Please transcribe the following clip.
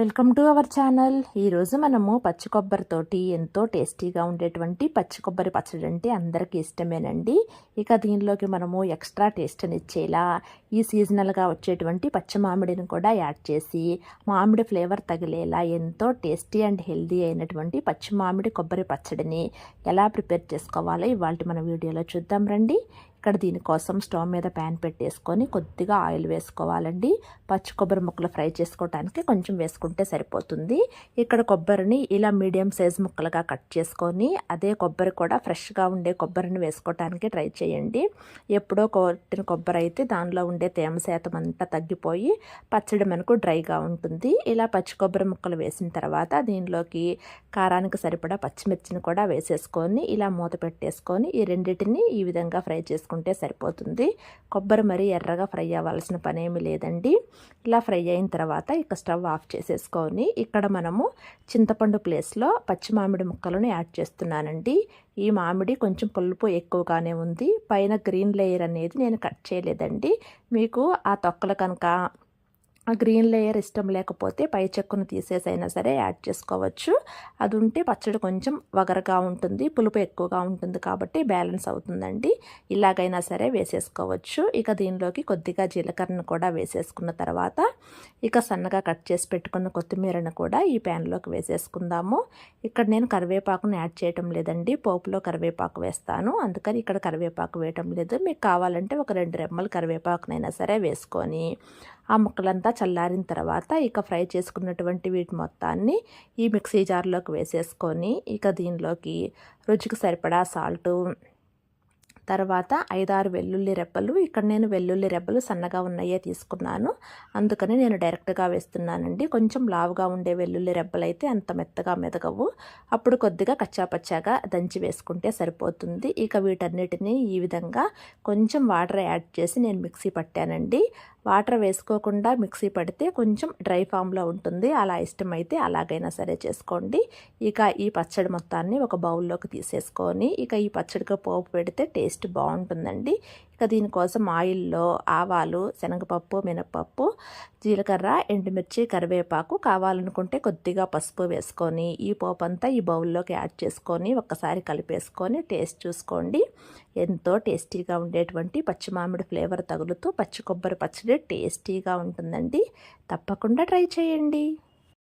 Welcome to our channel. ఈరోజు మనము పచ్చి కొబ్బరితోటి ఎంతో టేస్టీగా ఉండేటువంటి పచ్చి కొబ్బరి పచ్చడి అంటే అందరికీ ఇష్టమేనండి. ఇక దీనిలోకి మనము ఎక్స్ట్రా టేస్ట్ని ఇచ్చేలా ఈ సీజనల్గా వచ్చేటువంటి పచ్చి మామిడిని కూడా యాడ్ చేసి మామిడి ఫ్లేవర్ తగిలేలా ఎంతో టేస్టీ అండ్ హెల్దీ అయినటువంటి పచ్చి మామిడి కొబ్బరి పచ్చడిని ఎలా ప్రిపేర్ చేసుకోవాలో ఇవాళ మన వీడియోలో చూద్దాం రండి. ఇక్కడ దీనికోసం స్టవ్ మీద ప్యాన్ పెట్టేసుకొని కొద్దిగా ఆయిల్ వేసుకోవాలండి. పచ్చి కొబ్బరి ముక్కలు ఫ్రై చేసుకోవడానికి కొంచెం వేసుకుంటే సరిపోతుంది. ఇక్కడ కొబ్బరిని ఇలా మీడియం సైజ్ ముక్కలుగా కట్ చేసుకొని అదే కొబ్బరి కూడా ఫ్రెష్గా ఉండే కొబ్బరిని వేసుకోవడానికి ట్రై చేయండి. ఎప్పుడో కొట్టిన కొబ్బరి అయితే దానిలో ఉండే తేమ శాతం అంతా తగ్గిపోయి పచ్చడి మనకు డ్రైగా ఉంటుంది. ఇలా పచ్చి కొబ్బరి ముక్కలు వేసిన తర్వాత దీనిలోకి కారానికి సరిపడా పచ్చిమిర్చిని కూడా వేసేసుకొని ఇలా మూత పెట్టేసుకొని ఈ రెండింటిని ఈ విధంగా ఫ్రై చేసుకొని చేసుకుంటే సరిపోతుంది. కొబ్బరి మరీ ఎర్రగా ఫ్రై అవ్వాల్సిన పని లేదండి. ఇలా ఫ్రై అయిన తర్వాత ఇక స్టవ్ ఆఫ్ చేసేసుకొని ఇక్కడ మనము చింతపండు ప్లేస్లో పచ్చి మామిడి ముక్కలను యాడ్ చేస్తున్నానండి. ఈ మామిడి కొంచెం పులుపు ఎక్కువగానే ఉంది. పైన గ్రీన్ లేయర్ అనేది నేను కట్ చేయలేదండి. మీకు ఆ తొక్కలు కనుక ఆ గ్రీన్ లేయర్ ఇష్టం లేకపోతే పై చెక్కును తీసేసైనా సరే యాడ్ చేసుకోవచ్చు. అది ఉంటే పచ్చడి కొంచెం వగరగా ఉంటుంది పులుపు ఎక్కువగా ఉంటుంది కాబట్టి బ్యాలెన్స్ అవుతుందండి. ఇలాగైనా సరే వేసేసుకోవచ్చు. ఇక దీనిలోకి కొద్దిగా జీలకర్రను కూడా వేసేసుకున్న తర్వాత ఇక సన్నగా కట్ చేసి పెట్టుకున్న కొత్తిమీరను కూడా ఈ ప్యాన్లోకి వేసేసుకుందాము. ఇక్కడ నేను కరివేపాకును యాడ్ చేయటం లేదండి. పోపులో కరివేపాకు వేస్తాను. అందుకని ఇక్కడ కరివేపాకు వేయటం లేదు. మీకు కావాలంటే ఒక రెండు రెమ్మలు కరివేపాకునైనా సరే వేసుకొని ఆ ముక్కలంతా చల్లారిన తర్వాత ఇక ఫ్రై చేసుకున్నటువంటి వీటి మొత్తాన్ని ఈ మిక్సీ జార్లోకి వేసేసుకొని ఇక దీనిలోకి రుచికి సరిపడా సాల్టు తర్వాత ఐదారు వెల్లుల్లి రెబ్బలు ఇక్కడ నేను వెల్లుల్లి రెబ్బలు సన్నగా ఉన్నాయే తీసుకున్నాను. అందుకని నేను డైరెక్ట్గా వేస్తున్నానండి. కొంచెం లావుగా ఉండే వెల్లుల్లి రెబ్బలు అయితే అంత మెత్తగా మెదగవు. అప్పుడు కొద్దిగా కచ్చాపచ్చాగా దంచి వేసుకుంటే సరిపోతుంది. ఇక వీటన్నిటిని ఈ విధంగా కొంచెం వాటర్ యాడ్ చేసి నేను మిక్సీ పట్టానండి. వాటర్ వేసుకోకుండా మిక్సీ పడితే కొంచెం డ్రై ఫామ్లో ఉంటుంది. అలా ఇష్టమైతే అలాగైనా సరే చేసుకోండి. ఇక ఈ పచ్చడి మొత్తాన్ని ఒక బౌల్లోకి తీసేసుకొని ఇక ఈ పచ్చడికి పోపు పెడితే టేస్ట్ టేస్ట్ బాగుంటుందండి. ఇక దీనికోసం ఆయిల్లో ఆవాలు శనగపప్పు మినపప్పు జీలకర్ర ఎండుమిర్చి కరివేపాకు కావాలనుకుంటే కొద్దిగా పసుపు వేసుకొని ఈ పోపు అంతా ఈ బౌల్లోకి యాడ్ చేసుకొని ఒక్కసారి కలిపేసుకొని టేస్ట్ చూసుకోండి. ఎంతో టేస్టీగా ఉండేటువంటి పచ్చి మామిడి ఫ్లేవర్ తగులుతూ పచ్చి కొబ్బరి పచ్చడి టేస్టీగా ఉంటుందండి. తప్పకుండా ట్రై చేయండి.